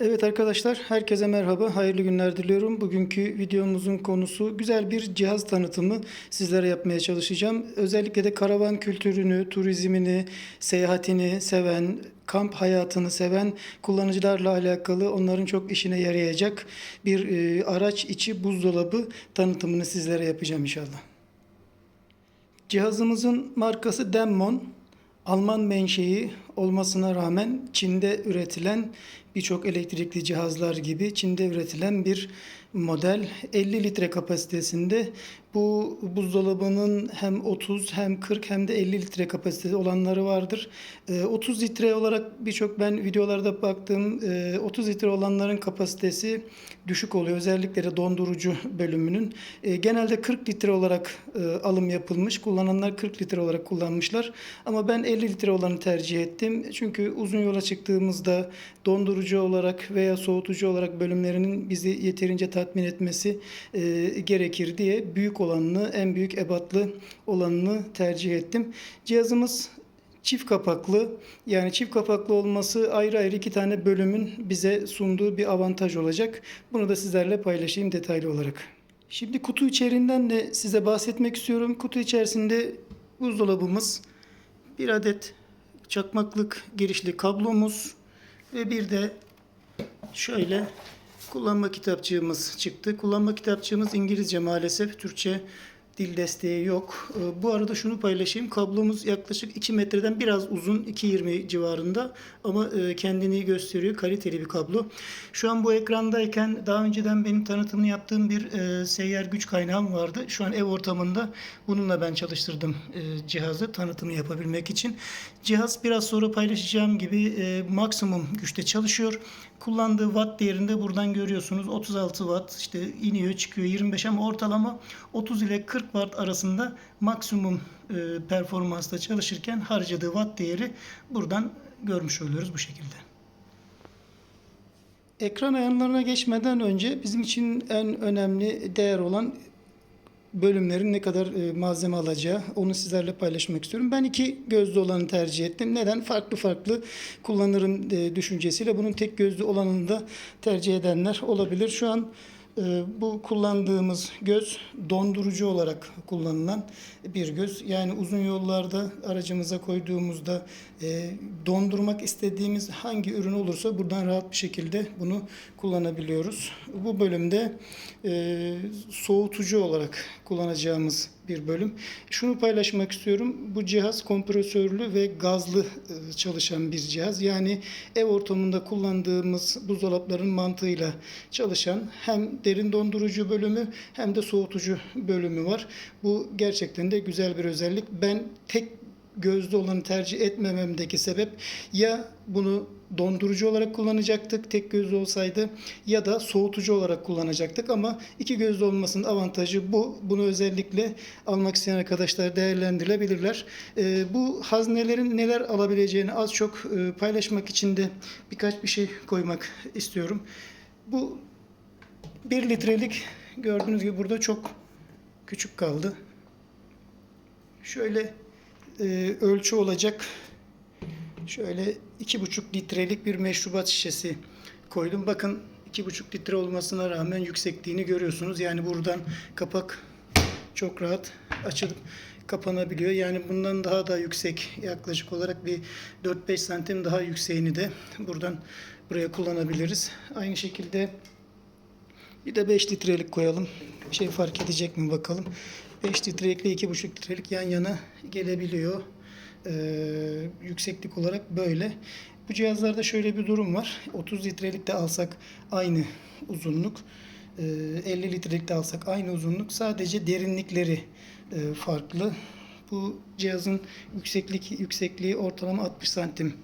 Evet arkadaşlar, herkese merhaba, hayırlı günler diliyorum. Bugünkü videomuzun konusu güzel bir cihaz tanıtımı sizlere yapmaya çalışacağım. Özellikle de karavan kültürünü, turizmini, seyahatini seven, kamp hayatını seven kullanıcılarla alakalı onların çok işine yarayacak bir e, araç içi buzdolabı tanıtımını sizlere yapacağım inşallah. Cihazımızın markası Demmon. Alman menşei olmasına rağmen Çin'de üretilen birçok elektrikli cihazlar gibi Çin'de üretilen bir model 50 litre kapasitesinde bu buzdolabının hem 30 hem 40 hem de 50 litre kapasitesi olanları vardır. Ee, 30 litre olarak birçok ben videolarda baktım e, 30 litre olanların kapasitesi düşük oluyor. Özellikle de dondurucu bölümünün. E, genelde 40 litre olarak e, alım yapılmış. Kullananlar 40 litre olarak kullanmışlar. Ama ben 50 litre olanı tercih ettim. Çünkü uzun yola çıktığımızda dondurucu olarak veya soğutucu olarak bölümlerinin bizi yeterince tatmin etmesi e, gerekir diye büyük olanını, en büyük ebatlı olanını tercih ettim. Cihazımız çift kapaklı. Yani çift kapaklı olması ayrı ayrı iki tane bölümün bize sunduğu bir avantaj olacak. Bunu da sizlerle paylaşayım detaylı olarak. Şimdi kutu içeriğinden de size bahsetmek istiyorum. Kutu içerisinde buzdolabımız, bir adet çakmaklık girişli kablomuz ve bir de şöyle kullanma kitapçığımız çıktı. Kullanma kitapçığımız İngilizce maalesef. Türkçe dil desteği yok. Ee, Bu arada şunu paylaşayım. Kablomuz yaklaşık 2 metreden biraz uzun. 2.20 civarında ama e, kendini gösteriyor. Kaliteli bir kablo. Şu an bu ekrandayken daha önceden benim tanıtımını yaptığım bir e, seyyar güç kaynağım vardı. Şu an ev ortamında bununla ben çalıştırdım e, cihazı tanıtımı yapabilmek için. Cihaz biraz sonra paylaşacağım gibi maksimum güçte çalışıyor. Kullandığı watt değerinde buradan görüyorsunuz. 36 watt işte iniyor çıkıyor 25 ama ortalama 30 ile 40 watt arasında maksimum e, performansta çalışırken harcadığı watt değeri buradan görmüş oluyoruz bu şekilde. Ekran ayarlarına geçmeden önce bizim için en önemli değer olan bölümlerin ne kadar e, malzeme alacağı onu sizlerle paylaşmak istiyorum. Ben iki gözlü olanı tercih ettim. Neden? Farklı farklı kullanırım e, düşüncesiyle bunun tek gözlü olanını da tercih edenler olabilir. Şu an bu kullandığımız göz dondurucu olarak kullanılan bir göz. Yani uzun yollarda aracımıza koyduğumuzda e, dondurmak istediğimiz hangi ürün olursa buradan rahat bir şekilde bunu kullanabiliyoruz. Bu bölümde e, soğutucu olarak kullanacağımız bir bölüm. Şunu paylaşmak istiyorum. Bu cihaz kompresörlü ve gazlı e, çalışan bir cihaz. Yani ev ortamında kullandığımız buzdolapların mantığıyla çalışan hem derin dondurucu bölümü hem de soğutucu bölümü var. Bu gerçekten de güzel bir özellik. Ben tek gözlü olanı tercih etmememdeki sebep ya bunu dondurucu olarak kullanacaktık tek gözlü olsaydı ya da soğutucu olarak kullanacaktık ama iki gözlü olmasının avantajı bu. Bunu özellikle almak isteyen arkadaşlar değerlendirebilirler. Ee, bu haznelerin neler alabileceğini az çok e, paylaşmak için de birkaç bir şey koymak istiyorum. Bu 1 litrelik gördüğünüz gibi burada çok küçük kaldı. Şöyle e, ölçü olacak. Şöyle iki buçuk litrelik bir meşrubat şişesi koydum. Bakın iki buçuk litre olmasına rağmen yüksekliğini görüyorsunuz. Yani buradan kapak çok rahat açılıp kapanabiliyor. Yani bundan daha da yüksek yaklaşık olarak bir 4-5 santim daha yükseğini de buradan buraya kullanabiliriz. Aynı şekilde bir de 5 litrelik koyalım. Şey fark edecek mi bakalım. 5 litrelik ile 2,5 litrelik yan yana gelebiliyor. Ee, yükseklik olarak böyle. Bu cihazlarda şöyle bir durum var. 30 litrelik de alsak aynı uzunluk. Ee, 50 litrelik de alsak aynı uzunluk. Sadece derinlikleri e, farklı. Bu cihazın yükseklik yüksekliği ortalama 60 santim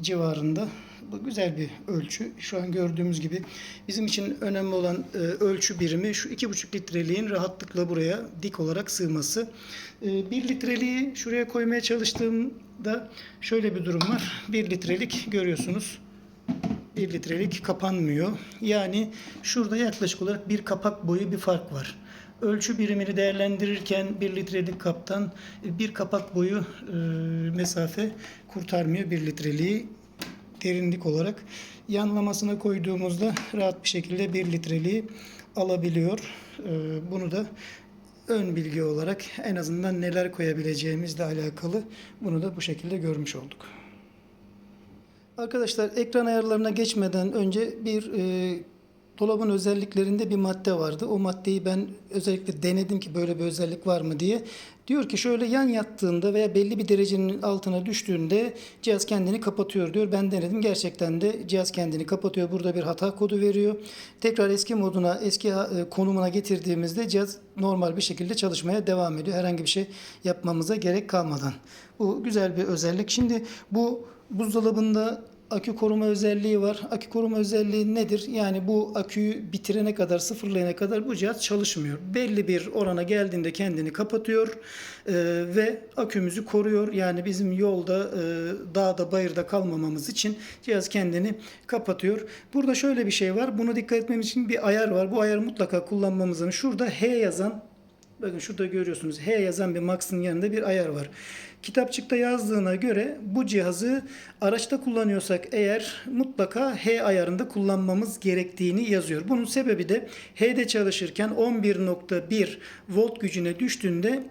civarında. Bu güzel bir ölçü. Şu an gördüğümüz gibi bizim için önemli olan e, ölçü birimi şu 2,5 litreliğin rahatlıkla buraya dik olarak sığması. E, 1 litreliği şuraya koymaya çalıştığımda şöyle bir durum var. 1 litrelik görüyorsunuz. 1 litrelik kapanmıyor. Yani şurada yaklaşık olarak bir kapak boyu bir fark var. Ölçü birimini değerlendirirken 1 litrelik kaptan e, bir kapak boyu e, mesafe kurtarmıyor 1 litreliği derinlik olarak yanlamasına koyduğumuzda rahat bir şekilde 1 litreliği alabiliyor. Ee, Bunu da ön bilgi olarak en azından neler koyabileceğimizle alakalı bunu da bu şekilde görmüş olduk. Arkadaşlar ekran ayarlarına geçmeden önce bir e, dolabın özelliklerinde bir madde vardı. O maddeyi ben özellikle denedim ki böyle bir özellik var mı diye. Diyor ki şöyle yan yattığında veya belli bir derecenin altına düştüğünde cihaz kendini kapatıyor diyor. Ben denedim gerçekten de cihaz kendini kapatıyor. Burada bir hata kodu veriyor. Tekrar eski moduna, eski e, konumuna getirdiğimizde cihaz normal bir şekilde çalışmaya devam ediyor. Herhangi bir şey yapmamıza gerek kalmadan. Bu güzel bir özellik. Şimdi bu buzdolabında akü koruma özelliği var. Akü koruma özelliği nedir? Yani bu aküyü bitirene kadar, sıfırlayana kadar bu cihaz çalışmıyor. Belli bir orana geldiğinde kendini kapatıyor e, ve akümüzü koruyor. Yani bizim yolda, e, dağda, bayırda kalmamamız için cihaz kendini kapatıyor. Burada şöyle bir şey var. Bunu dikkat etmemiz için bir ayar var. Bu ayarı mutlaka kullanmamızın şurada H yazan Bakın şurada görüyorsunuz H yazan bir Max'ın yanında bir ayar var. Kitapçıkta yazdığına göre bu cihazı araçta kullanıyorsak eğer mutlaka H ayarında kullanmamız gerektiğini yazıyor. Bunun sebebi de H'de çalışırken 11.1 volt gücüne düştüğünde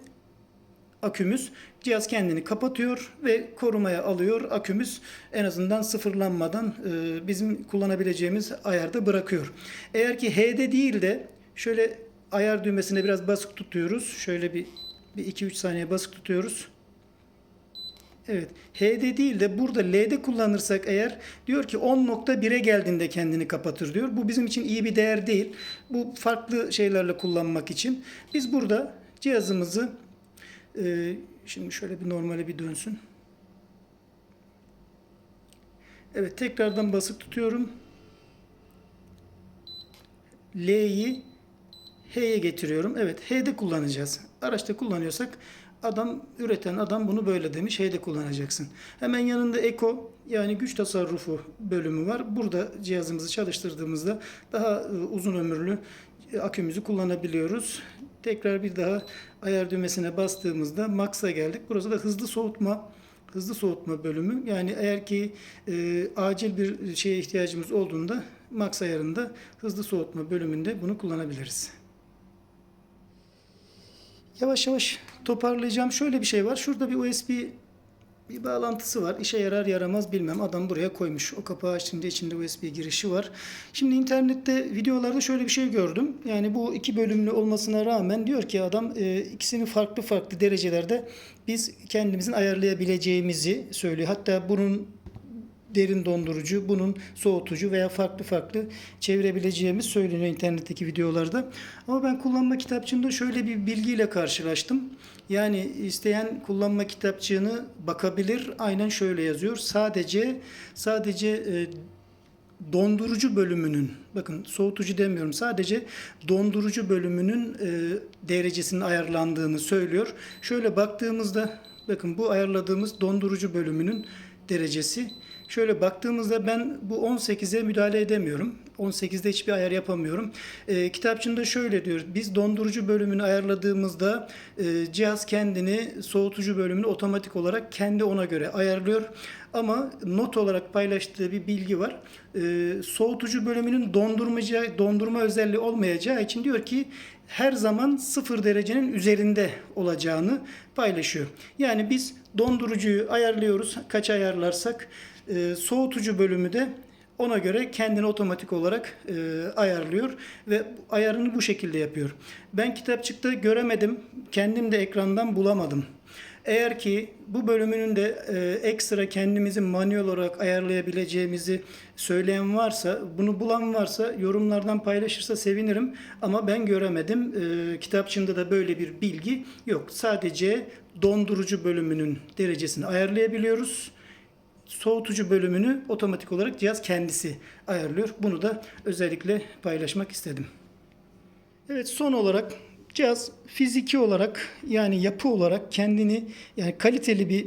akümüz cihaz kendini kapatıyor ve korumaya alıyor. Akümüz en azından sıfırlanmadan e, bizim kullanabileceğimiz ayarda bırakıyor. Eğer ki H'de değil de şöyle ayar düğmesine biraz basık tutuyoruz. Şöyle bir, bir 2-3 saniye basık tutuyoruz. Evet. H'de değil de burada L'de kullanırsak eğer diyor ki 10.1'e geldiğinde kendini kapatır diyor. Bu bizim için iyi bir değer değil. Bu farklı şeylerle kullanmak için. Biz burada cihazımızı e, şimdi şöyle bir normale bir dönsün. Evet tekrardan basık tutuyorum. L'yi H'ye getiriyorum. Evet H'de kullanacağız. Araçta kullanıyorsak adam üreten adam bunu böyle demiş. H'de kullanacaksın. Hemen yanında Eko yani güç tasarrufu bölümü var. Burada cihazımızı çalıştırdığımızda daha e, uzun ömürlü e, akümüzü kullanabiliyoruz. Tekrar bir daha ayar düğmesine bastığımızda Max'a geldik. Burası da hızlı soğutma hızlı soğutma bölümü. Yani eğer ki e, acil bir şeye ihtiyacımız olduğunda Max ayarında hızlı soğutma bölümünde bunu kullanabiliriz. Yavaş yavaş toparlayacağım. Şöyle bir şey var. Şurada bir USB bir bağlantısı var. İşe yarar yaramaz bilmem. Adam buraya koymuş. O kapağı açtığında içinde USB girişi var. Şimdi internette videolarda şöyle bir şey gördüm. Yani bu iki bölümlü olmasına rağmen diyor ki adam e, ikisini farklı farklı derecelerde biz kendimizin ayarlayabileceğimizi söylüyor. Hatta bunun derin dondurucu, bunun soğutucu veya farklı farklı çevirebileceğimiz söyleniyor internetteki videolarda. Ama ben kullanma kitapçığımda şöyle bir bilgiyle karşılaştım. Yani isteyen kullanma kitapçığını bakabilir. Aynen şöyle yazıyor. Sadece sadece e, dondurucu bölümünün bakın soğutucu demiyorum sadece dondurucu bölümünün e, derecesinin ayarlandığını söylüyor. Şöyle baktığımızda bakın bu ayarladığımız dondurucu bölümünün derecesi. Şöyle baktığımızda ben bu 18'e müdahale edemiyorum. 18'de hiçbir ayar yapamıyorum. E, kitapçında şöyle diyor. Biz dondurucu bölümünü ayarladığımızda e, cihaz kendini soğutucu bölümünü otomatik olarak kendi ona göre ayarlıyor. Ama not olarak paylaştığı bir bilgi var. E, soğutucu bölümünün dondurmaca, dondurma özelliği olmayacağı için diyor ki her zaman sıfır derecenin üzerinde olacağını paylaşıyor. Yani biz dondurucuyu ayarlıyoruz. Kaç ayarlarsak e, soğutucu bölümü de ona göre kendini otomatik olarak e, ayarlıyor ve ayarını bu şekilde yapıyor. Ben kitapçıkta göremedim, kendim de ekrandan bulamadım. Eğer ki bu bölümünün de e, ekstra kendimizi manuel olarak ayarlayabileceğimizi söyleyen varsa, bunu bulan varsa yorumlardan paylaşırsa sevinirim. Ama ben göremedim. E, kitapçığında da böyle bir bilgi yok. Sadece dondurucu bölümünün derecesini ayarlayabiliyoruz soğutucu bölümünü otomatik olarak cihaz kendisi ayarlıyor. Bunu da özellikle paylaşmak istedim. Evet son olarak cihaz fiziki olarak yani yapı olarak kendini yani kaliteli bir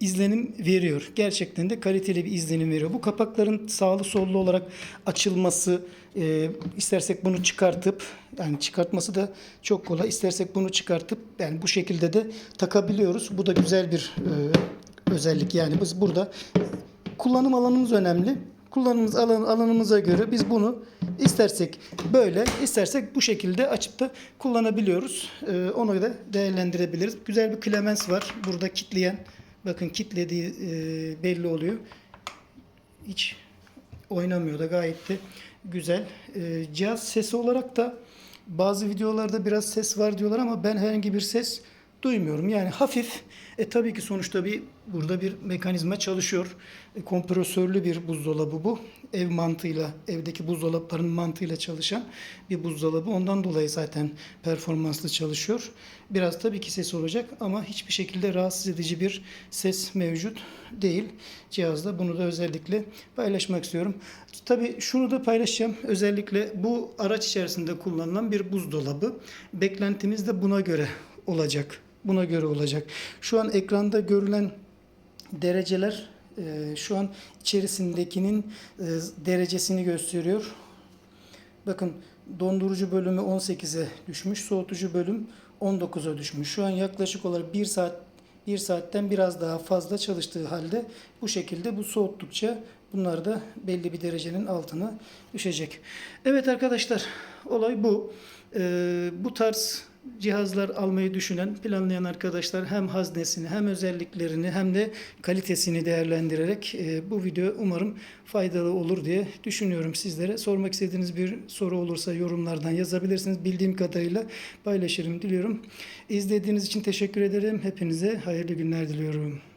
izlenim veriyor. Gerçekten de kaliteli bir izlenim veriyor. Bu kapakların sağlı sollu olarak açılması, e, istersek bunu çıkartıp yani çıkartması da çok kolay. İstersek bunu çıkartıp yani bu şekilde de takabiliyoruz. Bu da güzel bir e, özellik. Yani biz burada kullanım alanımız önemli. Kullanımımız alan, alanımıza göre biz bunu istersek böyle, istersek bu şekilde açıp da kullanabiliyoruz. Ee, onu da değerlendirebiliriz. Güzel bir klemens var. Burada kitleyen, bakın kitlediği e, belli oluyor. Hiç oynamıyor da gayet de güzel. Ee, cihaz sesi olarak da bazı videolarda biraz ses var diyorlar ama ben herhangi bir ses duymuyorum. Yani hafif. E tabii ki sonuçta bir burada bir mekanizma çalışıyor. E, kompresörlü bir buzdolabı bu. Ev mantığıyla, evdeki buzdolaplarının mantığıyla çalışan bir buzdolabı. Ondan dolayı zaten performanslı çalışıyor. Biraz tabii ki ses olacak ama hiçbir şekilde rahatsız edici bir ses mevcut değil cihazda. Bunu da özellikle paylaşmak istiyorum. Tabii şunu da paylaşacağım. Özellikle bu araç içerisinde kullanılan bir buzdolabı. Beklentimiz de buna göre olacak. Buna göre olacak. Şu an ekranda görülen dereceler e, şu an içerisindekinin e, derecesini gösteriyor. Bakın dondurucu bölümü 18'e düşmüş, soğutucu bölüm 19'a düşmüş. Şu an yaklaşık olarak 1 saat 1 saatten biraz daha fazla çalıştığı halde bu şekilde bu soğuttukça bunlar da belli bir derecenin altına düşecek. Evet arkadaşlar olay bu. Ee, bu tarz cihazlar almayı düşünen, planlayan arkadaşlar hem haznesini hem özelliklerini hem de kalitesini değerlendirerek e, bu video umarım faydalı olur diye düşünüyorum sizlere. Sormak istediğiniz bir soru olursa yorumlardan yazabilirsiniz. Bildiğim kadarıyla paylaşırım diliyorum. İzlediğiniz için teşekkür ederim. Hepinize hayırlı günler diliyorum.